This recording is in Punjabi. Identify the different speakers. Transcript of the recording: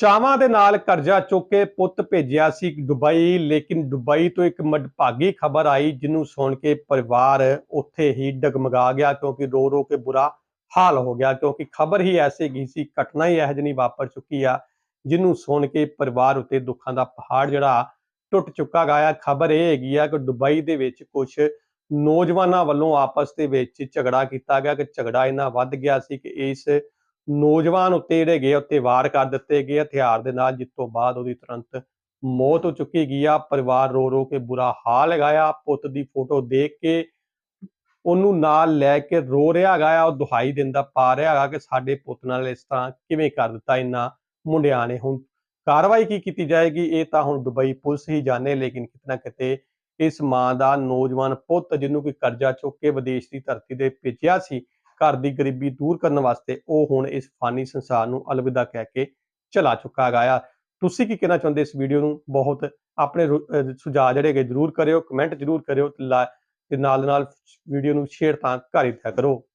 Speaker 1: ਚਾਵਾਂ ਦੇ ਨਾਲ ਕਰਜ਼ਾ ਚੁੱਕ ਕੇ ਪੁੱਤ ਭੇਜਿਆ ਸੀ ਦੁਬਈ, ਲੇਕਿਨ ਦੁਬਈ ਤੋਂ ਇੱਕ ਮਦਭਾਗੀ ਖਬਰ ਆਈ ਜਿਹਨੂੰ ਸੁਣ ਕੇ ਪਰਿਵਾਰ ਉੱਥੇ ਹੀ ਡਗਮਗਾ ਗਿਆ ਕਿਉਂਕਿ ਰੋ ਰੋ ਕੇ ਬੁਰਾ ਹਾਲ ਹੋ ਗਿਆ। ਕਿਉਂਕਿ ਖਬਰ ਹੀ ਐਸੀ ਗਈ ਸੀ, ਘਟਨਾ ਹੀ ਇਹੋ ਜਿਹੀ ਵਾਪਰ ਚੁੱਕੀ ਆ ਜਿਹਨੂੰ ਸੁਣ ਕੇ ਪਰਿਵਾਰ ਉੱਤੇ ਦੁੱਖਾਂ ਦਾ ਪਹਾੜ ਜਿਹੜਾ ਟੁੱਟ ਚੁੱਕਾ ਗਿਆ ਖਬਰ ਇਹ ਹੈਗੀ ਆ ਕਿ ਦੁਬਈ ਦੇ ਵਿੱਚ ਕੁਝ ਨੌਜਵਾਨਾਂ ਵੱਲੋਂ ਆਪਸ ਦੇ ਵਿੱਚ ਝਗੜਾ ਕੀਤਾ ਗਿਆ। ਕਿ ਝਗੜਾ ਇੰਨਾ ਵੱਧ ਗਿਆ ਸੀ ਕਿ ਇਸ ਨੌਜਵਾਨ ਉੱਤੇ ਜਿਹੜੇ ਗਏ ਉੱਤੇ ਵਾਰ ਕਰ ਦਿੱਤੇ ਗਏ ਹਥਿਆਰ ਦੇ ਨਾਲ, ਜਿਸ ਤੋਂ ਬਾਅਦ ਉਹਦੀ ਤੁਰੰਤ ਮੌਤ ਹੋ ਚੁੱਕੀ ਗਈ ਆ। ਪਰਿਵਾਰ ਰੋ ਰੋ ਕੇ ਬੁਰਾ ਹਾਲ ਲਗਾਇਆ ਪੁੱਤ ਦੀ ਫੋਟੋ ਦੇਖ ਕੇ ਉਹਨੂੰ ਨਾਲ ਲੈ ਕੇ ਰੋ ਰਿਹਾ ਹੈਗਾ ਉਹ ਦੁਹਾਈ ਦਿੰਦਾ ਪਾ ਰਿਹਾ ਹੈਗਾ ਕਿ ਸਾਡੇ ਪੁੱਤ ਨਾਲ ਇਸ ਤਰ੍ਹਾਂ ਕਿਵੇਂ ਕਰ ਦਿੱਤਾ ਇਹਨਾਂ ਮੁੰਡਿਆਂ ਨੇ। ਹੁਣ ਕਾਰਵਾਈ ਕੀ ਕੀਤੀ ਜਾਏਗੀ? ਇਹ ਤਾਂ ਹੁਣ ਦੁਬਈ ਪੁਲਿਸ ਹੀ ਜਾਣੇ, ਲੇਕਿਨ ਕਿਤਨਾ ਕਿਤੇ ਇਸ ਮਾਂ ਦਾ ਨੌਜਵਾਨ ਪੁੱਤ, ਜਿਹਨੂੰ ਕੋਈ ਕਰਜ਼ਾ ਚੁੱਕ ਕੇ ਵਿਦੇਸ਼ ਦੀ ਧਰਤੀ ਤੇ ਭੇਜਿਆ ਸੀ ਘਰ ਦੀ ਗਰੀਬੀ ਦੂਰ ਕਰਨ ਵਾਸਤੇ ਉਹ ਹੁਣ ਇਸ ਫਾਨੀ ਸੰਸਾਰ ਨੂੰ ਅਲਵਿਦਾ ਕਹਿ ਕੇ ਚਲਾ ਚੁੱਕਾ ਹੈਗਾ ਆ। ਤੁਸੀਂ ਕੀ ਕਹਿਣਾ ਚਾਹੁੰਦੇ ਇਸ ਵੀਡੀਓ ਨੂੰ? ਬਹੁਤ ਆਪਣੇ ਰੁ- ਸੁਝਾਅ ਜਿਹੜੇ ਹੈਗੇ ਜਰੂਰ ਕਰਿਓ ਕਮੈਂਟ ਜਰੂਰ ਕਰਿਓ ਤੇ ਲਾ- ਤੇ ਨਾਲ ਨਾਲ ਵੀਡੀਓ ਨੂੰ ਸ਼ੇਅਰ ਤਾਂ ਕਰ ਹੀ ਦਿਆ ਕਰੋ।